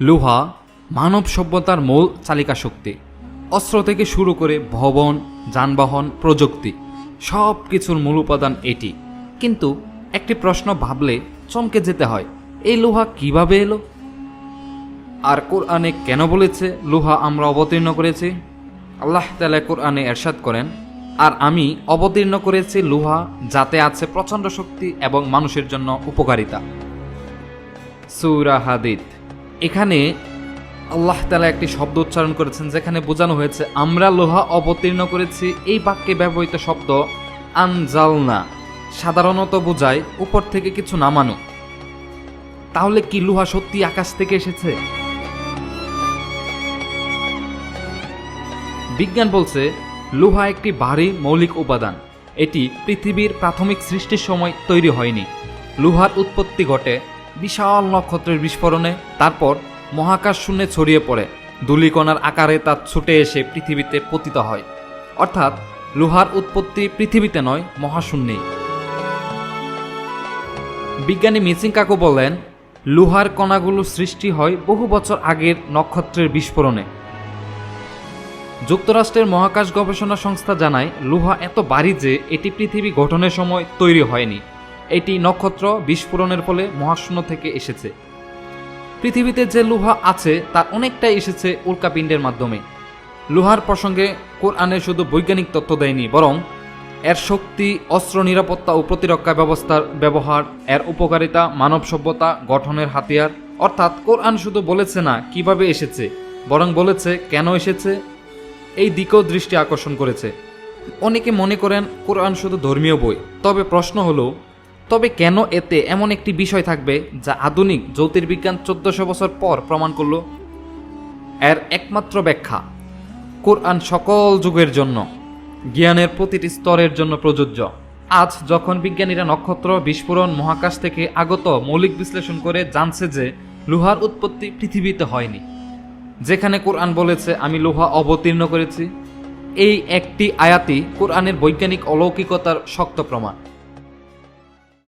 লোহা, মানব সভ্যতার মূল চালিকা শক্তি। অস্ত্র থেকে শুরু করে ভবন, যানবাহন, প্রযুক্তি সব কিছুর মূল উপাদান এটি। কিন্তু একটি প্রশ্ন ভাবলে চমকে যেতে হয়, এই লোহা কীভাবে এলো? আর কোরআনে কেন বলেছে লোহা আমরা অবতীর্ণ করেছি? আল্লাহ তালা কোরআনে এরশাদ করেন, আর আমি অবতীর্ণ করেছি লোহা যাতে আছে প্রচণ্ড শক্তি এবং মানুষের জন্য উপকারিতা। সুরা এখানে আল্লাহ তালা একটি শব্দ উচ্চারণ করেছেন, যেখানে বোঝানো হয়েছে, আমরা লোহা অবতীর্ণ করেছি, এই বাক্যে ব্যবহৃত শব্দ, আনজালনা, সাধারণত বোঝায়, উপর থেকে কিছু নামানো। তাহলে কি লোহা সত্যি আকাশ থেকে এসেছে? বিজ্ঞান বলছে, লোহা একটি ভারী মৌলিক উপাদান। এটি পৃথিবীর প্রাথমিক সৃষ্টির সময় তৈরি হয়নি। লোহার উৎপত্তি ঘটে বিশাল নক্ষত্রের বিস্ফোরণে তারপর মহাকাশ শূন্যে ছড়িয়ে পড়ে। ধূলিকণার আকারে তা ছুটে এসে পৃথিবীতে পতিত হয়। অর্থাৎ লোহার উৎপত্তি পৃথিবীতে নয়, মহাশূন্যেই। বিজ্ঞানী মিচিং কাকু বলেন, লোহার কণাগুলো সৃষ্টি হয় বহু বছর আগের নক্ষত্রের বিস্ফোরণে। যুক্তরাষ্ট্রের মহাকাশ গবেষণা সংস্থা জানায়, লোহা এত ভারী যে এটি পৃথিবী গঠনের সময় তৈরি হয়নি। এটি নক্ষত্র বিস্ফোরণের ফলে মহাশূন্য থেকে এসেছে। পৃথিবীতে যে লোহা আছে তার অনেকটাই এসেছে উল্কাপিণ্ডের মাধ্যমে। লোহার প্রসঙ্গে কোরআনে শুধু বৈজ্ঞানিক তথ্য দেয়নি, বরং এর শক্তি, অস্ত্র নিরাপত্তা ও প্রতিরক্ষা ব্যবস্থার ব্যবহার, এর উপকারিতা, মানব সভ্যতা, গঠনের হাতিয়ার, অর্থাৎ কোরআন শুধু বলেছে না কীভাবে এসেছে, বরং বলেছে কেন এসেছে, এই দিকেও দৃষ্টি আকর্ষণ করেছে। অনেকে মনে করেন কোরআন শুধু ধর্মীয় বই, তবে প্রশ্ন হলো তবে কেন এতে এমন একটি বিষয় থাকবে যা আধুনিক জ্যোতির্বিজ্ঞান চোদ্দশো বছর পর প্রমাণ করল? এর একমাত্র ব্যাখ্যা, কোরআন সকল যুগের জন্য, জ্ঞানের প্রতিটি স্তরের জন্য প্রযোজ্য। আজ যখন বিজ্ঞানীরা নক্ষত্র, বিস্ফোরণ, মহাকাশ থেকে আগত মৌলিক বিশ্লেষণ করে জানছে যে লোহার উৎপত্তি পৃথিবীতে হয়নি, যেখানে কোরআন বলেছে, আমি লোহা অবতীর্ণ করেছি এই একটি আয়াতি কোরআনের বৈজ্ঞানিক অলৌকিকতার শক্ত প্রমাণ।